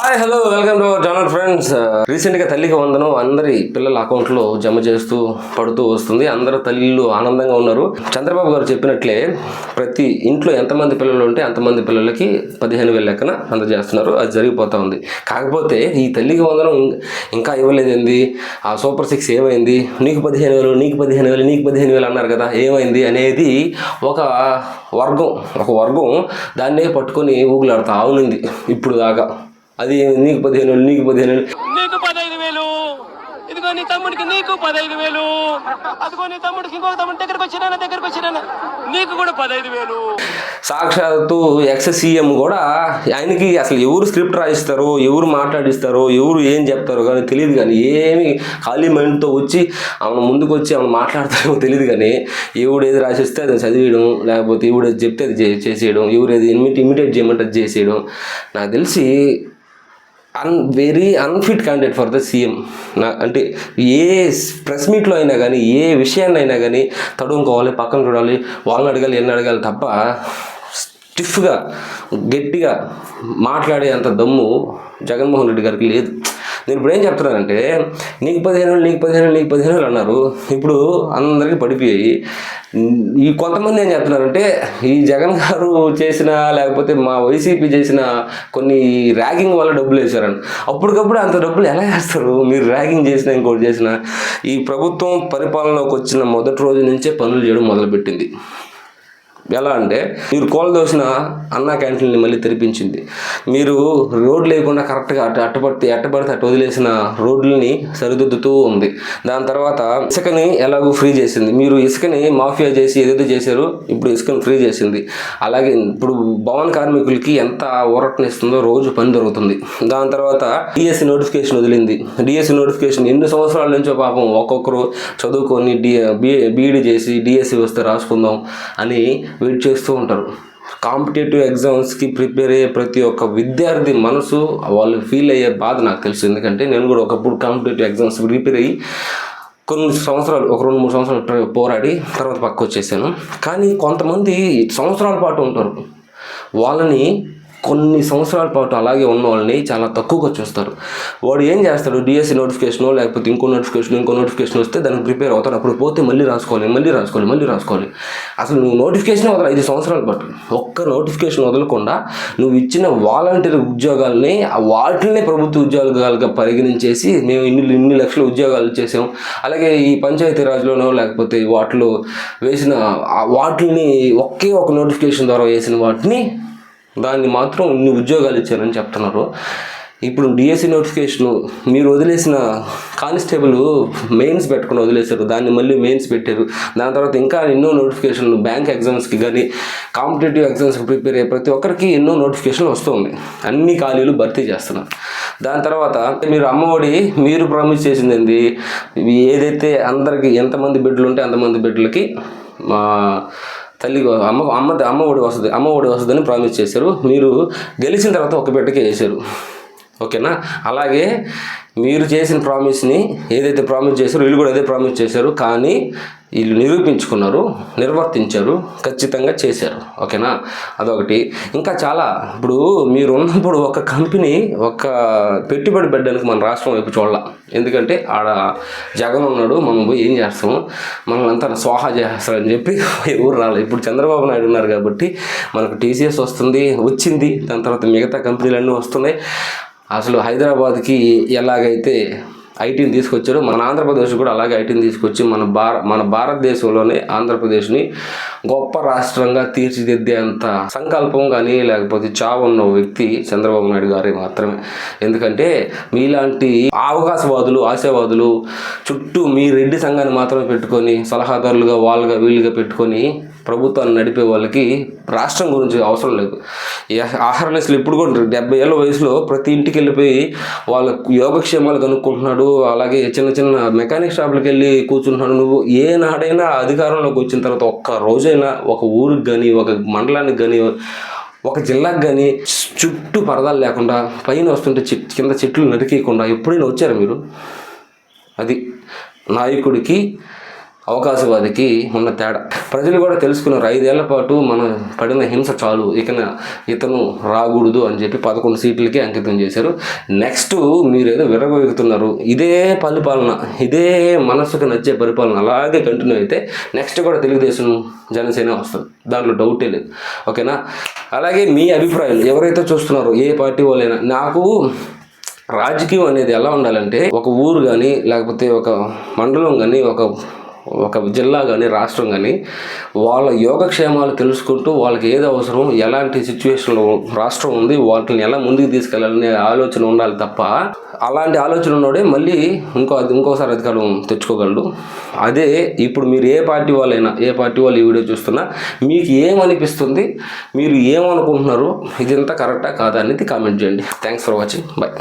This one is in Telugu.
Hi hello welcome to channel friends రీసెంట్గా తల్లికి వందనం అందరి పిల్లల అకౌంట్లో జమ చేస్తూ పడుతూ వస్తుంది. అందరు తల్లిళ్ళు ఆనందంగా ఉన్నారు. చంద్రబాబు గారు చెప్పినట్లే ప్రతి ఇంట్లో ఎంతమంది పిల్లలు ఉంటే అంతమంది పిల్లలకి పదిహేను వేల లెక్కన అందజేస్తున్నారు. అది జరిగిపోతూ ఉంది. కాకపోతే ఈ తల్లికి వందనం ఇంకా ఇవ్వలేదు ఏంది ఆ సూపర్ సిక్స్ ఏమైంది? నీకు పదిహేను వేలు నీకు పదిహేను వేలు నీకు పదిహేను వేలు అన్నారు కదా ఏమైంది అనేది ఒక వర్గం ఒక వర్గం దాన్నే పట్టుకొని ఊగులాడుతూ అవునుంది ఇప్పుడు దాకా అది నీకు పదిహేను వేలు నీకు పదిహేను వేలు. నీకు పదహైదు వేలు. ఇదిగో నీ తమ్ముడికి నీకు పదహైదు వేలు. అదిగో నీ తమ్ముడికి ఇంకొక తమ్ముడి దగ్గరకు వచ్చినా దగ్గరకు వచ్చినా నీకు కూడా పదహైదు వేలు. సాక్షాత్తు ఎక్స్ సీఎం కూడా ఆయనకి అసలు ఎవరు స్క్రిప్ట్ రాయిస్తారో ఎవరు మాట్లాడిస్తారో ఎవరు ఏం చెప్తారో కానీ తెలియదు కానీ ఏమి ఖాళీ మైండ్తో వచ్చి ఆమె ముందుకు వచ్చి ఆమె మాట్లాడతారో తెలియదు కానీ ఎవడు ఏది రాసిస్తే అది చదివేయడం లేకపోతే ఎవడు చెప్తే అది చేసేయడం ఎవరు ఏది ఇమిట్ ఇమిటేట్ చేయమంటే అది చేసేయడం. నాకు తెలిసి an very unfit candidate for the CM నా అంటే ఏ ప్రెస్ మీట్లో అయినా కానీ ఏ విషయాన్ని అయినా కానీ తడుముకోవాలి పక్కన చూడాలి వాళ్ళని అడగాలి ఎన్ని అడగాలి తప్ప స్టిఫ్గా గట్టిగా మాట్లాడే అంత దమ్ము జగన్మోహన్ రెడ్డి గారికి లేదు. నేను ఇప్పుడు ఏం చెప్తున్నానంటే నీకు పదిహేను నీకు పదిహేను నీకు పదిహేను వేలు అన్నారు. ఇప్పుడు అందరికీ పడిపోయాయి. ఈ కొంతమంది ఏం చెప్తున్నారంటే ఈ జగన్ గారు చేసిన లేకపోతే మా వైసీపీ చేసిన కొన్ని ర్యాగింగ్ వల్ల డబ్బులు వేశారని. అప్పటికప్పుడు అంత డబ్బులు ఎలా వేస్తారు? మీరు ర్యాగింగ్ చేసిన ఇంకోటి చేసినా ఈ ప్రభుత్వం పరిపాలనలోకి వచ్చిన మొదటి రోజు నుంచే పనులు చేయడం మొదలుపెట్టింది. ఎలా అంటే మీరు కోల దోసిన అన్న క్యాంటీన్ని మళ్ళీ తెరిపించింది. మీరు రోడ్లు లేకుండా కరెక్ట్గా అటు అట్టపడితే ఎట్టబడితే అటు వదిలేసిన రోడ్లని సరిదిద్దుతూ ఉంది. దాని తర్వాత ఇసుకని ఎలాగో ఫ్రీ చేసింది. మీరు ఇసుకని మాఫియా చేసి ఏదైతే చేశారో ఇప్పుడు ఇసుకని ఫ్రీ చేసింది. అలాగే ఇప్పుడు భవన కార్మికులకి ఎంత ఊరటనిస్తుందో రోజు పని దొరుకుతుంది. దాని తర్వాత డిఎస్సి నోటిఫికేషన్ వదిలింది. డిఎస్సి నోటిఫికేషన్ ఎన్ని సంవత్సరాల నుంచో పాపం ఒక్కొక్కరు చదువుకొని డి బీఈడి చేసి డిఎస్సి వస్తే రాసుకుందాం అని వెయిట్ చేస్తూ ఉంటారు. కాంపిటేటివ్ ఎగ్జామ్స్కి ప్రిపేర్ అయ్యే ప్రతి ఒక్క విద్యార్థి మనసు వాళ్ళు ఫీల్ అయ్యే బాధ నాకు తెలుసు. ఎందుకంటే నేను కూడా ఒకప్పుడు కాంపిటేటివ్ ఎగ్జామ్స్ ప్రిపేర్ అయ్యి కొన్ని సంవత్సరాలు ఒక రెండు మూడు సంవత్సరాలు పోరాడి తర్వాత పక్క వచ్చేసాను. కానీ కొంతమంది సంవత్సరాల పాటు ఉంటారు. వాళ్ళని కొన్ని సంవత్సరాల పాటు అలాగే ఉన్న వాళ్ళని చాలా తక్కువగా చూస్తారు. వాడు ఏం చేస్తాడు? డిఎస్సి నోటిఫికేషన్ లేకపోతే ఇంకో నోటిఫికేషన్ ఇంకో నోటిఫికేషన్ వస్తే దానికి ప్రిపేర్ అవుతాడు. అప్పుడు పోతే మళ్ళీ రాసుకోవాలి మళ్ళీ రాసుకోవాలి మళ్ళీ రాసుకోవాలి. అసలు నువ్వు నోటిఫికేషన్ వదల ఐదు సంవత్సరాల పాటు ఒక్క నోటిఫికేషన్ వదలకుండా నువ్వు ఇచ్చిన వాలంటీర్ ఉద్యోగాల్ని ఆ ప్రభుత్వ ఉద్యోగాలుగా పరిగణించేసి మేము ఇన్ని ఇన్ని లక్షల ఉద్యోగాలు చేసాం అలాగే ఈ పంచాయతీ రాజ్లోనో లేకపోతే వాటిలో వేసిన వాటిని ఒకే ఒక నోటిఫికేషన్ ద్వారా వేసిన వాటిని దాన్ని మాత్రం ఇన్ని ఉద్యోగాలు ఇచ్చారని చెప్తున్నారు. ఇప్పుడు డిఎస్సి నోటిఫికేషన్ మీరు వదిలేసిన కానిస్టేబుల్ మెయిన్స్ పెట్టుకుని వదిలేశారు. దాన్ని మళ్ళీ మెయిన్స్ పెట్టారు. దాని తర్వాత ఇంకా ఎన్నో నోటిఫికేషన్లు బ్యాంక్ ఎగ్జామ్స్కి కానీ కాంపిటేటివ్ ఎగ్జామ్స్కి ప్రిపేర్ అయ్యే ప్రతి ఒక్కరికి ఎన్నో నోటిఫికేషన్లు వస్తుంది అన్ని ఖాళీలు భర్తీ చేస్తున్నారు. దాని తర్వాత మీరు అమ్మఒడి మీరు ప్రామిస్ చేసింది ఏంది? ఏదైతే అందరికి ఎంతమంది బిడ్డలు ఉంటే అంతమంది బిడ్డలకి మా తల్లి అమ్మ అమ్మ అమ్మ ఒడి వస్తుంది అమ్మ ఒడి వస్తుందని ప్రామిస్ చేశారు. మీరు గెలిచిన తర్వాత ఒక బిడ్డకే వేశారు. ఓకేనా? అలాగే మీరు చేసిన ప్రామిస్ని ఏదైతే ప్రామిస్ చేశారో వీళ్ళు కూడా అదే ప్రామిస్ చేశారు. కానీ వీళ్ళు నిరూపించుకున్నారు నిర్వర్తించారు ఖచ్చితంగా చేశారు. ఓకేనా? అదొకటి. ఇంకా చాలా ఇప్పుడు మీరు ఉన్నప్పుడు ఒక కంపెనీ ఒక పెట్టుబడి పెట్టడానికి మన రాష్ట్రం వైపు చూడాల. ఎందుకంటే ఆడ జగన్ ఉన్నాడు మనం పోయి ఏం చేస్తాము మనల్ని అంతా స్వాహా చేస్తారని చెప్పి ఎవరు రాలేదు ఇప్పుడు చంద్రబాబు నాయుడు ఉన్నారు కాబట్టి మనకు టీసీఎస్ వస్తుంది వచ్చింది. దాని తర్వాత మిగతా కంపెనీలన్నీ వస్తున్నాయి. అసలు హైదరాబాద్కి ఎలాగైతే ఐటీని తీసుకొచ్చాడు మన ఆంధ్రప్రదేశ్ కూడా అలాగే ఐటీని తీసుకొచ్చి మన భార మన భారతదేశంలోనే ఆంధ్రప్రదేశ్ని గొప్ప రాష్ట్రంగా తీర్చిదిద్దేంత సంకల్పం కానీ లేకపోతే చావు ఉన్న వ్యక్తి చంద్రబాబు నాయుడు గారే మాత్రమే. ఎందుకంటే మీలాంటి అవకాశవాదులు ఆశావాదులు చుట్టూ మీ రెడ్డి సంఘాన్ని మాత్రమే పెట్టుకొని సలహాదారులుగా వాళ్ళుగా వీళ్ళుగా పెట్టుకొని ప్రభుత్వాన్ని నడిపే వాళ్ళకి రాష్ట్రం గురించి అవసరం లేదు. ఆహారనెస్లు ఇప్పుడు కూడా డెబ్బై ఏళ్ళ వయసులో ప్రతి ఇంటికి వెళ్ళిపోయి వాళ్ళ యోగక్షేమాలు కనుక్కుంటున్నాడు అలాగే చిన్న చిన్న మెకానిక్ షాపులకు వెళ్ళి కూర్చుంటున్నాడు. నువ్వు ఏ నాడైనా అధికారంలోకి వచ్చిన తర్వాత ఒక్క రోజైనా ఒక ఊరికి కానీ ఒక మండలానికి కానీ ఒక జిల్లాకు కానీ చుట్టూ పరదాలు లేకుండా పైన వస్తుంటే చెట్ కింద చెట్లు నరికేయకుండా ఎప్పుడైనా వచ్చారా మీరు? అది నాయకుడికి అవకాశవాదికి ఉన్న తేడా. ప్రజలు కూడా తెలుసుకున్నారు ఐదేళ్ళ పాటు మనం పడిన హింస చాలు ఇక ఇతను రాకూడదు అని చెప్పి పదకొండు సీట్లకి అంకితం చేశారు. నెక్స్ట్ మీరు ఏదో విరగొగుతున్నారు ఇదే పరిపాలన ఇదే మనసుకు నచ్చే పరిపాలన అలాగే కంటిన్యూ అయితే నెక్స్ట్ కూడా తెలుగుదేశం జనసేన వస్తుంది. దాంట్లో డౌటే లేదు. ఓకేనా? అలాగే మీ అభిప్రాయం ఎవరైతే చూస్తున్నారో ఏ పార్టీ వాళ్ళైనా నాకు రాజకీయం అనేది ఎలా ఉండాలంటే ఒక ఊరు కానీ లేకపోతే ఒక మండలం కానీ ఒక ఒక జిల్లా కానీ రాష్ట్రం కానీ వాళ్ళ యోగక్షేమాలు తెలుసుకుంటూ వాళ్ళకి ఏది అవసరం ఎలాంటి సిచ్యువేషన్లో రాష్ట్రం ఉంది వాటిని ఎలా ముందుకు తీసుకెళ్ళాలనే ఆలోచన ఉండాలి తప్ప అలాంటి ఆలోచన ఉన్నోడే మళ్ళీ ఇంకో ఇంకోసారి అధికారం తెచ్చుకోగలడు. అదే ఇప్పుడు మీరు ఏ పార్టీ వాళ్ళైనా ఏ పార్టీ వాళ్ళు ఈ వీడియో చూస్తున్నా మీకు ఏమనిపిస్తుంది మీరు ఏమనుకుంటున్నారు ఇదంతా కరెక్టా కాదా అనేది కామెంట్ చేయండి. Thanks for watching bye